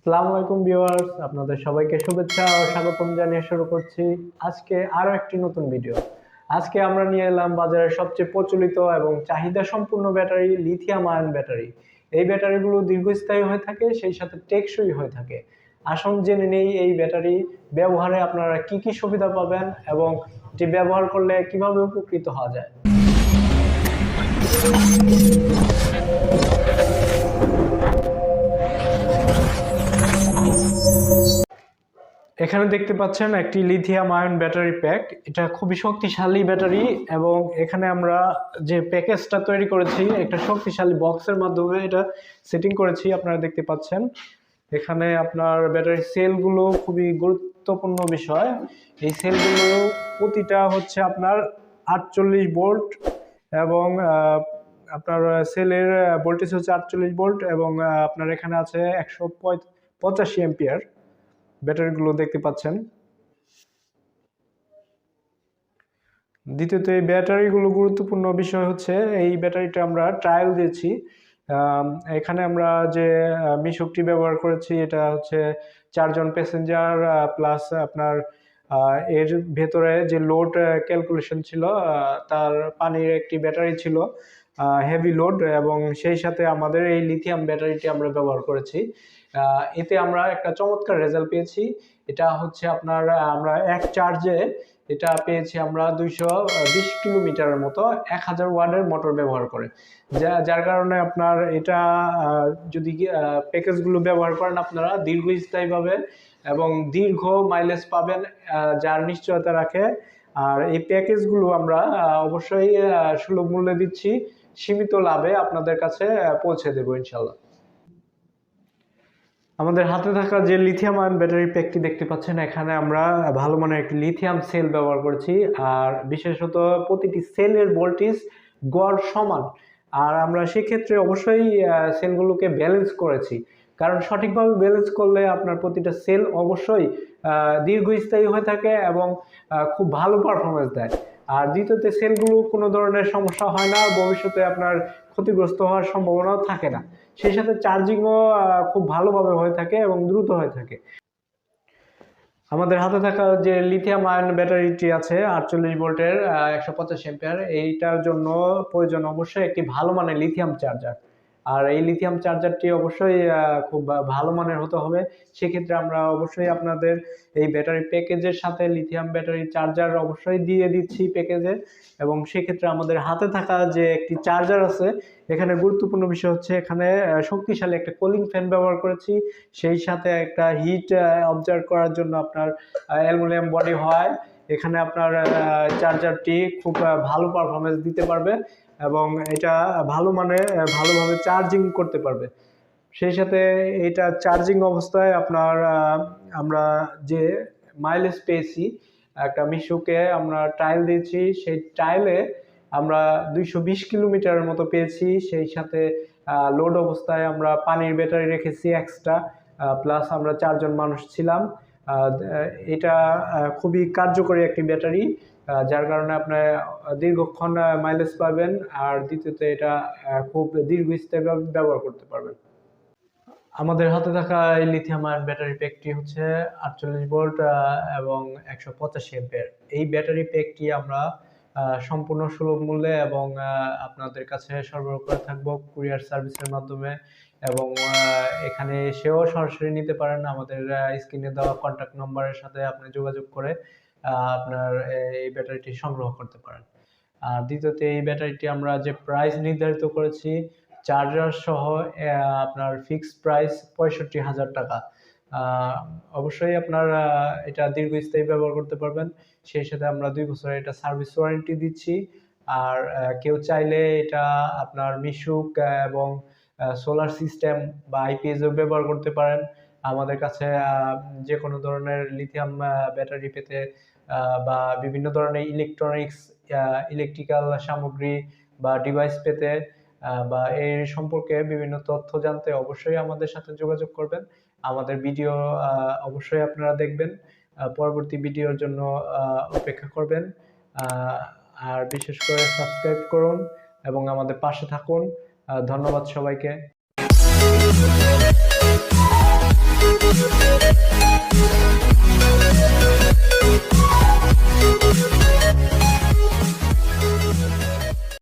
আসসালামু আলাইকুম ভিউয়ার্স, আপনাদের সবাইকে শুভেচ্ছা ও স্বাগতম জানিয়ে শুরু করছি আজকে আরও একটি নতুন ভিডিও। আজকে আমরা নিয়ে এলাম বাজারের সবচেয়ে প্রচলিত এবং চাহিদা সম্পূর্ণ ব্যাটারি, লিথিয়াম আয়ন ব্যাটারি। এই ব্যাটারিগুলো দীর্ঘস্থায়ী হয়ে থাকে, সেই সাথে টেকসই হয়ে থাকে। আসুন জেনে নেই এই ব্যাটারি ব্যবহারে আপনারা কি কি সুবিধা পাবেন এবং এটি ব্যবহার করলে কীভাবে উপকৃত হওয়া যায়। এখানে দেখতে পাচ্ছেন একটি লিথিয়াম আয়ন ব্যাটারি প্যাক এটা খুবই শক্তিশালী ব্যাটারি এবং এখানে আমরা যে প্যাকেজটা তৈরি করেছি, একটা শক্তিশালী বক্সের মাধ্যমে এটা সেটিং করেছি, আপনারা দেখতে পাচ্ছেন। এখানে আপনার ব্যাটারি সেলগুলো খুবই গুরুত্বপূর্ণ বিষয়। এই সেলগুলো প্রতিটা হচ্ছে আপনার আটচল্লিশ ভোল্ট এবং আপনার সেলের ভোল্টেজ হচ্ছে আটচল্লিশ ভোল্ট এবং আপনার এখানে আছে একশো পঁচাশি এম্পিয়ার ব্যাটারিগুলো দেখতে পাচ্ছেন। দ্বিতীয়ত, এই ব্যাটারিগুলো গুরুত্বপূর্ণ বিষয় হচ্ছে, এই ব্যাটারিটা আমরা ট্রায়াল দিয়েছি। এখানে আমরা যে মিশুকটি ব্যবহার করেছি, এটা হচ্ছে চারজন প্যাসেঞ্জার প্লাস আপনার এর ভেতরে যে লোড ক্যালকুলেশন ছিল তার পানির একটি ব্যাটারি ছিল। হেভি লোড এবং সেই সাথে আমাদের এই লিথিয়াম ব্যাটারিটি আমরা ব্যবহার করেছি। এতে আমরা একটা চমৎকার রেজাল্ট পেয়েছি। এটা হচ্ছে আপনার আমরা এক চার্জে এটা পেয়েছি আমরা দুইশো বিশ কিলোমিটারের মতো, এক হাজার ওয়ার্ডের মোটর ব্যবহার করে। যা, যার কারণে আপনার এটা যদি প্যাকেজগুলো ব্যবহার করেন আপনারা দীর্ঘস্থায়ীভাবে এবং দীর্ঘ মাইলেজ পাবেন যার নিশ্চয়তা রাখে। আর এই প্যাকেজগুলো আমরা অবশ্যই সুলভ মূল্যে দিচ্ছি। সীমিত লাভে আপনাদের কাছে পৌঁছে দেবো ইনশাল্লাহ আমাদের হাতে থাকা যে লিথিয়াম আয়ন ব্যাটারি প্যাকটি দেখতে পাচ্ছেন, এখানে আমরা ভালো মানের একটি লিথিয়াম সেল ব্যবহার করেছি। আর বিশেষত প্রতিটি সেলের ভোল্টেজ গড় সমান। আর আমরা সেক্ষেত্রে অবশ্যই সেলগুলোকে ব্যালেন্স করেছি। কারণ সঠিকভাবে ব্যালেন্স করলে আপনার প্রতিটা সেল অবশ্যই দীর্ঘস্থায়ী হয়ে থাকে এবং খুব ভালো পারফরমেন্স দেয়। আর দ্বিতীয়তে সেলগুলো কোনো ধরনের সমস্যা হয় না, ভবিষ্যতে আপনার ক্ষতিগ্রস্ত হওয়ার সম্ভাবনাও থাকে না। সেই সাথে চার্জিংও খুব ভালোভাবে হয়ে থাকে এবং দ্রুত হয়ে থাকে। আমাদের হাতে থাকা যে লিথিয়াম আয়ন ব্যাটারিটি আছে, আটচল্লিশ ভোল্টের একশো পঁচাশ এম্পিয়ার এইটার জন্য প্রয়োজন অবশ্যই একটি ভালো মানের লিথিয়াম চার্জার আর এই লিথিয়াম চার্জারটি অবশ্যই খুব ভালো মানের হতে হবে। সেক্ষেত্রে আমরা অবশ্যই আপনাদের এই ব্যাটারি প্যাকেজের সাথে লিথিয়াম ব্যাটারি চার্জার অবশ্যই দিয়ে দিচ্ছি প্যাকেজে এবং সেক্ষেত্রে আমাদের হাতে থাকা যে একটি চার্জার আছে, এখানে গুরুত্বপূর্ণ বিষয় হচ্ছে এখানে শক্তিশালী একটা কুলিং ফ্যান ব্যবহার করেছি। সেই সাথে একটা হিট অবজার্ভ করার জন্য আপনার অ্যালুমিনিয়াম বডি হয়। এখানে আপনার চার্জারটি খুব ভালো পারফরমেন্স দিতে পারবে এবং এটা ভালো মানে ভালোভাবে চার্জিং করতে পারবে। সেই সাথে এটা চার্জিং অবস্থায় আপনার আমরা যে মাইলেজ পেয়েছি, একটা মিশুকে আমরা ট্রায়াল দিয়েছি, সেই ট্রায়ালে আমরা দুইশো বিশ কিলোমিটারের মতো পেয়েছি। সেই সাথে লোড অবস্থায় আমরা পানির ব্যাটারি রেখেছি এক্সট্রা প্লাস আমরা চারজন মানুষ ছিলাম। এটা খুবই কার্যকরী একটি ব্যাটারি যার কারণে আপনার দীর্ঘক্ষণ মাইলেজ পাবেন আর দ্বিতীয়ত এটা খুব দীর্ঘস্থায়ী ব্যবহার করতে পারবেন। আমাদের হাতে থাকা এই লিথিয়াম আয়ন ব্যাটারি প্যাকটি হচ্ছে আটচল্লিশ ভোল্ট এবং একশো পঁচাশি এম্পিয়ার এই ব্যাটারি প্যাকটি আমরা সম্পূর্ণ সুলভ মূল্যে এবং আপনাদের কাছে সরবরাহ করে থাকব কুরিয়ার সার্ভিসের মাধ্যমে। এবং এখানে এসেও সরাসরি নিতে পারেন। আমাদের স্ক্রিনে দেওয়া কন্ট্যাক্ট নম্বরের সাথে আপনি যোগাযোগ করে আপনার এই ব্যাটারিটি সংগ্রহ করতে পারেন। আর দ্বিতীয়ত, এই ব্যাটারিটি আমরা যে প্রাইস নির্ধারিত করেছি চার্জার সহ আপনার ফিক্সড প্রাইস পঁয়ষট্টি হাজার টাকা। অবশ্যই আপনার এটা দীর্ঘস্থায়ী ব্যবহার করতে পারবেন। সেই সাথে আমরা দুই বছরের এটা সার্ভিস ওয়ারেন্টি দিচ্ছি। আর কেউ চাইলে এটা আপনার মিশুক এবং সোলার সিস্টেম বা আইপিএসও ব্যবহার করতে পারেন। আমাদের কাছে যে কোনো ধরনের লিথিয়াম ব্যাটারি পেতে বা বিভিন্ন ধরনের ইলেকট্রনিক্স ইলেকট্রিক্যাল সামগ্রী বা ডিভাইস পেতে বা এর সম্পর্কে বিভিন্ন তথ্য জানতে অবশ্যই আমাদের সাথে যোগাযোগ করবেন। আমাদের ভিডিও অবশ্যই আপনারা দেখবেন। পরবর্তী ভিডিওর জন্য অপেক্ষা করবেন। আর বিশেষ করে সাবস্ক্রাইব করুন এবং আমাদের পাশে থাকুন। ধন্যবাদ সবাইকে।